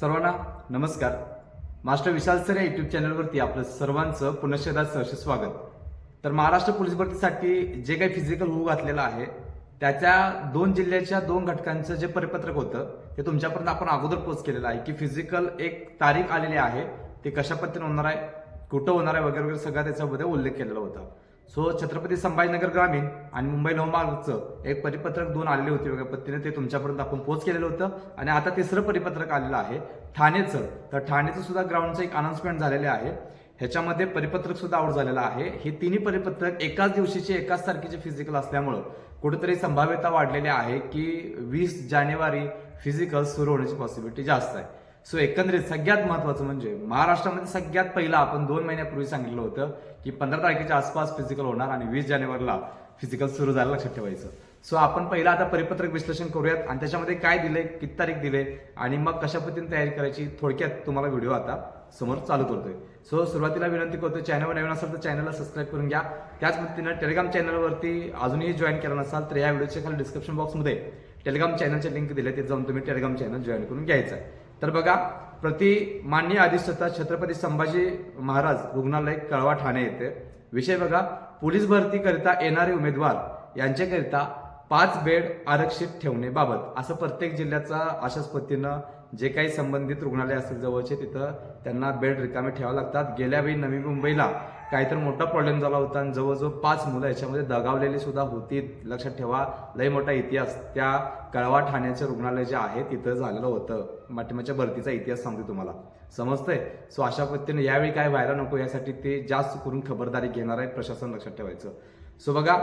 सर्वांना नमस्कार. Master Vishal sir या युट्यूब चॅनलवरती आपलं सर्वांचं पुनश्चदा सहर्ष स्वागत. तर महाराष्ट्र पोलीस भरतीसाठी जे काही फिजिकल होऊ घातलेलं आहे त्याच्या दोन जिल्ह्याच्या दोन घटकांचं जे परिपत्रक होतं ते तुमच्यापर्यंत आपण अगोदर पोच केलेलं आहे की फिजिकल एक तारीख आलेली आहे ते कशा पद्धतीने होणार आहे कुठं होणार आहे वगैरे वगैरे सगळा त्याच्यामध्ये उल्लेख केलेला होता. सो छत्रपती संभाजीनगर ग्रामीण आणि मुंबई लोहमार्गचं एक परिपत्रक दोन आलेले होते वेगळ्या पद्धतीने ते तुमच्यापर्यंत आपण पोच केलेलं होतं. आणि आता तिसरं परिपत्रक आलेलं आहे. ठाणेचं. तर ठाणेचं सुद्धा ग्राउंडचं एक अनाउन्समेंट झालेले आहे. ह्याच्यामध्ये परिपत्रक सुद्धा आउट झालेलं आहे. हे तिन्ही परिपत्रक एकाच दिवशीचे एकाच तारखेचे फिजिकल असल्यामुळं कुठेतरी संभाव्यता वाढलेली आहे की वीस जानेवारी फिजिकल सुरू होण्याची पॉसिबिलिटी जास्त आहे. सो एकंदरीत सगळ्यात महत्वाचं म्हणजे महाराष्ट्रामध्ये सगळ्यात पहिला आपण दोन महिन्यापूर्वी सांगितलं होतं की पंधरा तारखेच्या आसपास फिजिकल होणार आणि वीस जानेवारीला फिजिकल सुरू झालं लक्षात ठेवायचं. सो आपण पहिला आता परिपत्रक विश्लेषण करूयात आणि त्याच्यामध्ये काय दिले किती तारीख दिले आणि मग कशा पद्धतीने तयारी करायची थोडक्यात तुम्हाला व्हिडिओ आता समोर चालू करतोय. सो सुरुवातीला विनंती करतो चॅनलवर नवीन असाल तर चॅनलला सबस्क्राईब करून घ्या. त्याच पद्धतीनं टेलिग्राम चॅनलवरती अजूनही जॉईन केला नसाल तर या व्हिडिओच्या खाली डिस्क्रिप्शन बॉक्समध्ये टेलिग्राम चॅनलचे लिंक दिले ते जाऊन तुम्ही टेलिग्राम चॅनल जॉईन करून घ्यायचं आहे. तर बघा प्रति मान्य अधिष्ठता छत्रपती संभाजी महाराज रुग्णालय कळवा ठाणे येथे. विषय बघा पोलीस भरतीकरिता येणारे उमेदवार यांच्याकरिता पाच बेड आरक्षित ठेवण्याबाबत असं प्रत्येक जिल्ह्याचा अशाच पद्धतीनं जे काही संबंधित रुग्णालय असतील जवळचे तिथं त्यांना बेड रिकामे ठेवावे लागतात. गेल्या वेळी नवी मुंबईला काहीतरी मोठा प्रॉब्लेम झाला होता आणि जवळजवळ पाच मुलं याच्यामध्ये दगावलेली सुद्धा होती. लक्षात ठेवा लय मोठा इतिहास त्या कळवा ठाण्याचे रुग्णालय जे आहे तिथं झालेलं होतं. माध्यमाच्या भरतीचा इतिहास सांगते तुम्हाला. समजतंय? सो अशा पद्धतीने यावेळी काय व्हायला नको यासाठी ते जास्त करून खबरदारी घेणार आहे प्रशासन लक्षात ठेवायचं. सो बघा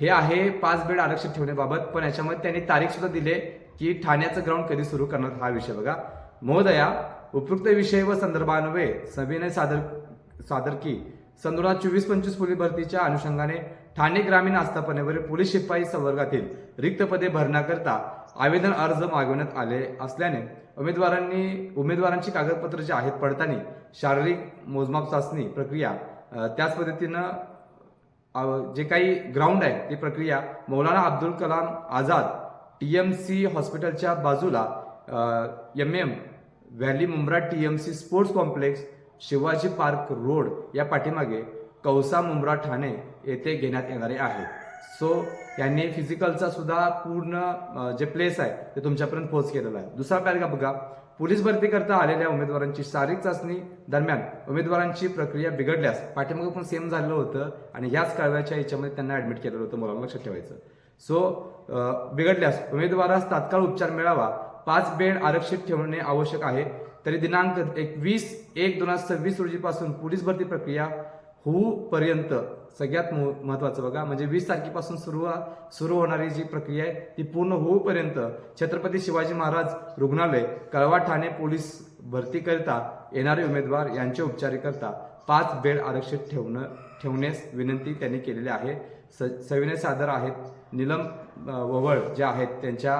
हे आहे पाच बेड आरक्षित ठेवण्याबाबत पण याच्यामध्ये त्यांनी तारीख सुद्धा दिले की ठाण्याचं ग्राउंड कधी सुरू करणार हा विषय बघा. महोदया उपयुक्त विषय व संदर्भान्वये सविनय सादर सादर की. सन दोन हजार चोवीस पंचवीस पोलीस भरतीच्या अनुषंगाने ठाणे ग्रामीण आस्थापनेवरील पोलीस शिपाई संवर्गातील रिक्त पदे भरण्याकरता आवेदन अर्ज मागवण्यात आले असल्याने उमेदवारांनी उमेदवारांची कागदपत्र जे आहेत पडताना शारीरिक मोजमाप चाचणी प्रक्रिया त्याच पद्धतीनं जे काही ग्राउंड आहे ती प्रक्रिया Maulana Abdul Kalam Azad T M C हॉस्पिटलच्या बाजूला M M valley Mumbra T M C sports complex Shivaji park road या पाठीमागे कौसा मुंब्रा ठाणे येथे घेण्यात येणारे आहे. सो यांनी फिजिकलचा सुद्धा पूर्ण जे प्लेस आहे ते तुमच्यापर्यंत पोहोच केलेला आहे. दुसरा पॅरेग्राफ बघा पोलीस भरती करता आलेल्या उमेदवारांची शारीरिक चाचणी दरम्यान उमेदवारांची प्रक्रिया बिघडल्यास पाठीमागे पण सेम झालेलं होतं आणि ह्याच कळव्याच्या याच्यामध्ये त्यांना ऍडमिट केलेलं होतं मुलांना लक्षात ठेवायचं. सो बिघडल्यास उमेदवारास तात्काळ उपचार मिळावा. पाच बेड आरक्षित ठेवणे आवश्यक आहे. तरी दिनांक एकवीस एक दोन हजार सव्वीस रोजीपासून पोलीस भरती प्रक्रिया होऊपर्यंत सगळ्यात मह- महत्वाचं बघा. म्हणजे वीस तारखेपासून सुरू सुरू होणारी जी प्रक्रिया आहे ती पूर्ण होऊपर्यंत छत्रपती शिवाजी महाराज रुग्णालय कळवा ठाणे पोलीस भरतीकरिता येणारे उमेदवार यांचे उपचारीकरता पाच बेड आरक्षित ठेवणं ठेवण्यास विनंती त्यांनी केलेली आहे. स सविनय सादर आहेत. निलम ववळ जे आहेत त्यांच्या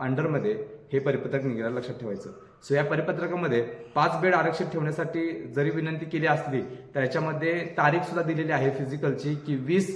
अंडरमध्ये हे परिपत्रक निघायला लक्षात ठेवायचं. सो या परिपत्रकामध्ये पाच बेड आरक्षित ठेवण्यासाठी जरी विनंती केली असली तर याच्यामध्ये तारीख सुद्धा दिलेली आहे फिजिकलची की वीस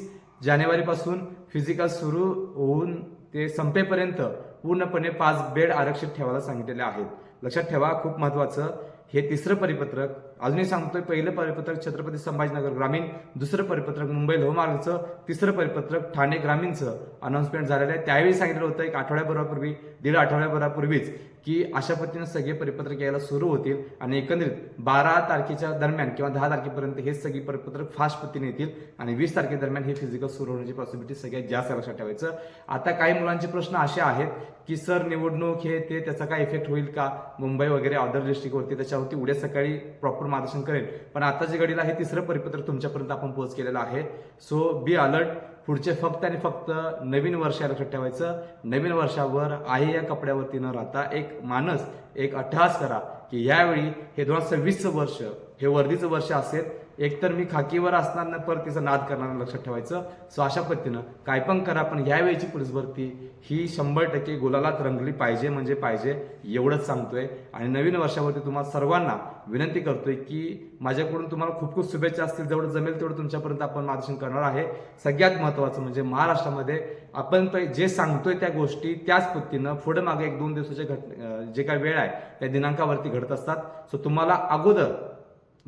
जानेवारीपासून फिजिकल सुरू होऊन ते संपेपर्यंत पूर्णपणे पाच बेड आरक्षित ठेवायला सांगितलेले आहेत. लक्षात ठेवा खूप महत्वाचं. हे तिसरं परिपत्रक अजूनही सांगतोय पहिलं परिपत्रक छत्रपती संभाजीनगर ग्रामीण दुसरं परिपत्रक मुंबई लोहमार्गचं तिसरं परिपत्रक ठाणे ग्रामीणचं अनाउन्समेंट झालेलं आहे. त्यावेळी सांगितलं होतं एक आठवड्याभरापूर्वी दीड आठवड्याभरापूर्वीच की अशा पद्धतीनं सगळे परिपत्रक यायला सुरू होतील आणि एकंदरीत बारा तारखेच्या दरम्यान किंवा दहा तारखेपर्यंत हे सगळी परिपत्रक फास्ट पद्धतीने येतील आणि वीस तारखेदरम्यान हे फिजिकल सुरू होण्याची पॉसिबिलिटी सगळ्यात जास्त लक्षात ठेवायचं. आता काही मुलांचे प्रश्न असे आहेत की सर निवडणूक हे ते त्याचा काय इफेक्ट होईल का? मुंबई वगैरे अदर डिस्ट्रिक्टवरती त्याच्यावरती उद्या सकाळी प्रॉपर मार्गदर्शन करेल. पण आता जे घडीला आहे तिसरं परिपत्र तुमच्यापर्यंत आपण पोहोच केलेलं आहे. सो बी अलर्ट पुढचे फक्त आणि फक्त नवीन वर्ष लक्षात ठेवायचं. नवीन वर्षावर आहे या कपड्यावरती न राहता एक मानस एक अट्टहास करा की यावेळी हे दोन हजार सव्वीसचं वर्ष हे वर्दीचं वर्ष असेल. एकतर मी खाकीवर असणार ना परत तिचा नाद करणार लक्षात ठेवायचं. सो अशा पद्धतीनं काय पण करा पण यावेळीची पोलीस भरती ही शंभर टक्के गुलालात रंगली पाहिजे म्हणजे पाहिजे एवढंच सांगतोय. आणि नवीन वर्षावरती तुम्हाला सर्वांना विनंती करतोय की माझ्याकडून तुम्हाला खूप खूप शुभेच्छा असतील. जेवढं जमेल तेवढं तुमच्यापर्यंत आपण मार्गदर्शन करणार आहे. सगळ्यात महत्त्वाचं म्हणजे महाराष्ट्रामध्ये आपण जे सांगतोय त्या गोष्टी त्याच पद्धतीनं पुढे मागे एक दोन दिवसाच्या घट जे काय वेळ आहे त्या दिनांकावरती घडत असतात. सो तुम्हाला अगोदर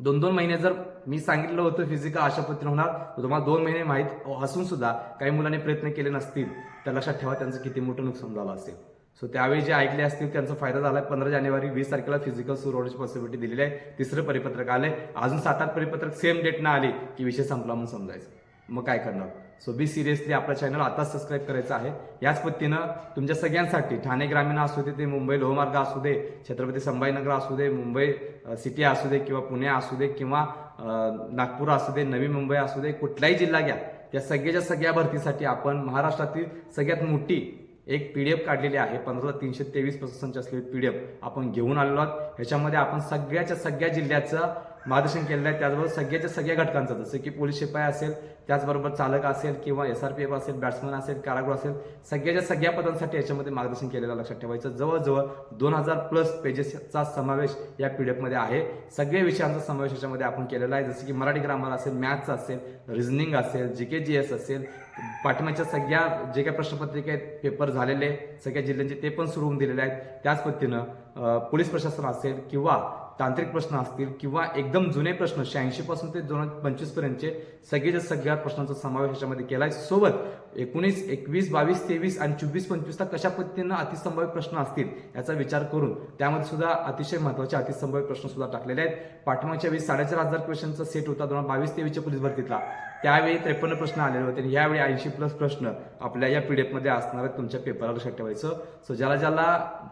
दोन दोन महिने जर मी सांगितलं होतं फिजिकल अशा पद्धतीने होणार तर तुम्हाला दोन महिने माहीत असून सुद्धा काही मुलांनी प्रयत्न केले नसतील तर लक्षात ठेवा त्यांचं किती मोठं नुकसान झालं असेल. सो त्यावेळी जे ऐकले असतील त्यांचा फायदा झाला पंधरा जानेवारी वीस तारखेला फिजिकल सुरू होण्याची पॉसिबिलिटी दिलेली आहे. तिसरं परिपत्रक आले अजून सात आठ परिपत्रक सेम डेट ना आले की विषय संपला म्हणून समजायचं. मग काय करणार? सो बी सिरियसली आपला चॅनल आता सबस्क्राईब करायचं आहे. याच पद्धतीनं तुमच्या सगळ्यांसाठी ठाणे ग्रामीण असू दे ते मुंबई लोहमार्ग असू दे छत्रपती संभाजीनगर असू दे मुंबई सिटी असू दे किंवा पुणे असू दे किंवा नागपूर असू दे नवी मुंबई असू दे कुठलाही जिल्हा घ्या त्या सगळ्याच्या सगळ्या भरतीसाठी आपण महाराष्ट्रातील सगळ्यात मोठी एक पी डी एफ काढलेली आहे. पंधरा तीनशे तेवीस प्रशासनची असलेली एफ आपण घेऊन आलेलो आहोत. ह्याच्यामध्ये आपण सगळ्याच्या सगळ्या जिल्ह्याचं मार्गदर्शन केलेलं आहे. त्याचबरोबर सगळ्याच्या सगळ्या घटकांचं जसं की पोलीस शिपाई असेल त्याचबरोबर चालक असेल किंवा एस आर पी एफ असेल बॅट्समन असेल कारागृह असेल सगळ्याच्या सगळ्या पदांसाठी याच्यामध्ये मार्गदर्शन केलेलं लक्षात ठेवायचं. जवळजवळ दोन हजार प्लस पेजेसचा समावेश या पी डी एफमध्ये आहे. सगळ्या विषयांचा समावेश याच्यामध्ये आपण केलेला आहे. जसं की मराठी ग्रामर असेल मॅथ्स असेल रिझनिंग असेल जी के जी एस असेल पाठिंबाच्या सगळ्या जे काही प्रश्नपत्रिका आहेत पेपर झालेले सगळ्या जिल्ह्यांचे ते पण सुरू होऊन दिलेले आहेत. त्याच पद्धतीनं पोलीस प्रशासन असेल किंवा तांत्रिक प्रश्न असतील किंवा एकदम जुने प्रश्न शहाऐंशी पासून ते दोन हजार पंचवीस पर्यंतचे सगळेच्या सगळ्या प्रश्नांचा समावेश याच्यामध्ये केला आहे सोबत एकोणीस एकवीस बावीस तेवीस आणि चोवीस पंचवीसला कशा पद्धतीनं अतिसंभाव्य प्रश्न असतील याचा विचार करून त्यामध्ये सुद्धा अतिशय महत्त्वाचे अतिसंभाव्य प्रश्न सुद्धा टाकलेले आहेत. पाठमागच्या वेळी साडेचार हजार क्वेश्चनचा सेट होता. दोन हजार बावीस तेवीसच्या पोलीस भरतीतला. त्यावेळी त्रेपन्न प्रश्न आलेले होते आणि यावेळी ऐंशी प्लस प्रश्न आपल्या या पी डी एफमध्ये असणार आहेत. तुमच्या पेपरला लक्षात ठेवायचं. सो ज्याला ज्याला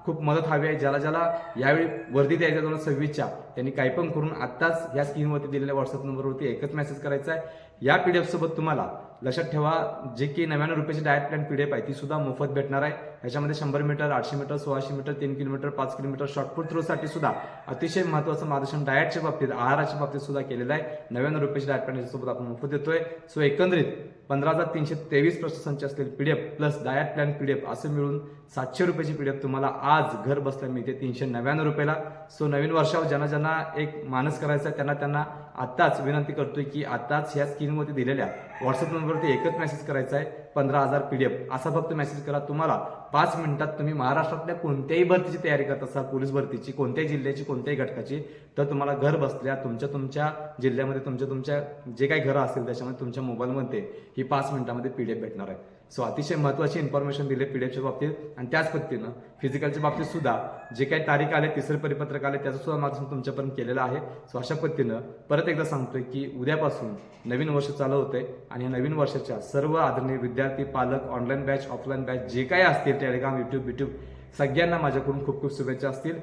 खूप मदत हवी आहे ज्याला ज्याला यावेळी वर्दी द्यायच्या दोन सव्वीसच्या त्यांनी काही पण करून आत्ताच या स्क्रीनवरती दिलेल्या व्हॉट्सअप नंबरवरती एकच मेसेज करायचा आहे. या पी डी एफसोबत तुम्हाला लक्षात ठेवा जे की नव्याण्णव रुपयाची डायट प्लॅन पीडीएफ आहे ती सुद्धा मोफत भेटणार आहे. याच्यामध्ये शंभर मीटर आठशे मीटर सोळाशे मीटर तीन किलोमीटर पाच किलोमीटर शॉर्टपुट थ्रोसाठी सुद्धा अतिशय महत्वाचं मार्गदर्शन डायटच्या बाबतीत आहाराच्या बाबतीत सुद्धा केलेलं आहे. नव्याण्णव रुपयाची डायट प्लॅन याच्यासोबत आपण मोफत देतोय. सो एकंदरीत पंधरा हजार तीनशे तेवीस प्रशासनची असलेली PDF plus diet plan PDF असं मिळून सातशे रुपयाची पीडीएफ तुम्हाला आज घर बसल्या मिळते तीनशे नव्याण्णव रुपयाला. सो नवीन वर्षावर ज्यांना ज्यांना एक मानस करायचा आहे त्यांना त्यांना आत्ताच विनंती करतोय की आत्ताच ह्या स्कीममध्ये दिलेल्या व्हॉट्सअप नंबरवरती एकच मेसेज करायचा आहे पंधरा हजार पी डी एफ असा फक्त मेसेज करा. तुम्हाला पाच मिनिटात तुम्ही महाराष्ट्रातल्या कोणत्याही भरतीची तयारी करत असाल पोलीस भरतीची कोणत्याही जिल्ह्याची कोणत्याही घटकाची तर तुम्हाला घर बसल्या तुमच्या तुमच्या जिल्ह्यामध्ये तुमच्या तुमच्या जे काही घरं असतील त्याच्यामध्ये तुमच्या मोबाईलमध्ये ही पाच मिनिटामध्ये एफ भेटणार आहे. सो अतिशय महत्वाची इन्फॉर्मेशन दिली पीडीएफच्या बाबतीत. आणि त्याच पद्धतीनं फिजिकलच्या बाबतीत सुद्धा जे काही तारीख आले तिसरे परिपत्रक आले त्याचं सुद्धा मार्गदर्शन तुमच्यापर्यंत केलेलं आहे. सो अशा पद्धतीनं परत एकदा सांगतोय की उद्यापासून नवीन वर्ष चालू होतंय. आणि या नवीन वर्षाच्या सर्व आदरणीय विद्यार्थी पालक ऑनलाईन बॅच ऑफलाईन बॅच जे काही असतील टेलिग्राम युट्यूब युट्यूब सगळ्यांना माझ्याकडून खूप खूप शुभेच्छा असतील.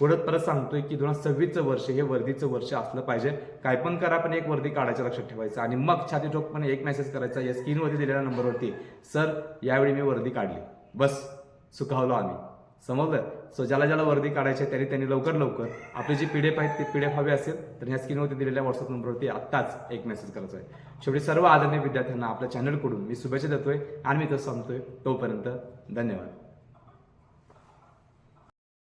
परत परत सांगतोय की दोन हजार सव्वीसचं वर्ष हे वर्दीचं वर्ष असलं पाहिजे. काय पण करा पण एक वर्दी काढायचं लक्षात ठेवायचं. आणि मग छाती ठोकपणे एक मेसेज करायचा. या स्क्रीनवरती दिलेल्या नंबरवरती सर यावेळी मी वर्दी काढली. बस सुखावलो आम्ही. समजलं? सो ज्याला ज्याला वर्दी काढायची आहे त्यांनी त्यांनी लवकर लवकर आपली जी पीडीएफ आहे ती पीडीएफ हवी असेल तर ह्या स्क्रीनवरती दिलेल्या व्हॉट्सअप नंबरवरती आत्ताच एक मेसेज करायचा आहे शेवटी सर्व आदरणीय विद्यार्थ्यांना आपल्या चॅनलकडून मी शुभेच्छा देतोय आणि मी तर सांगतोय तोपर्यंत धन्यवाद.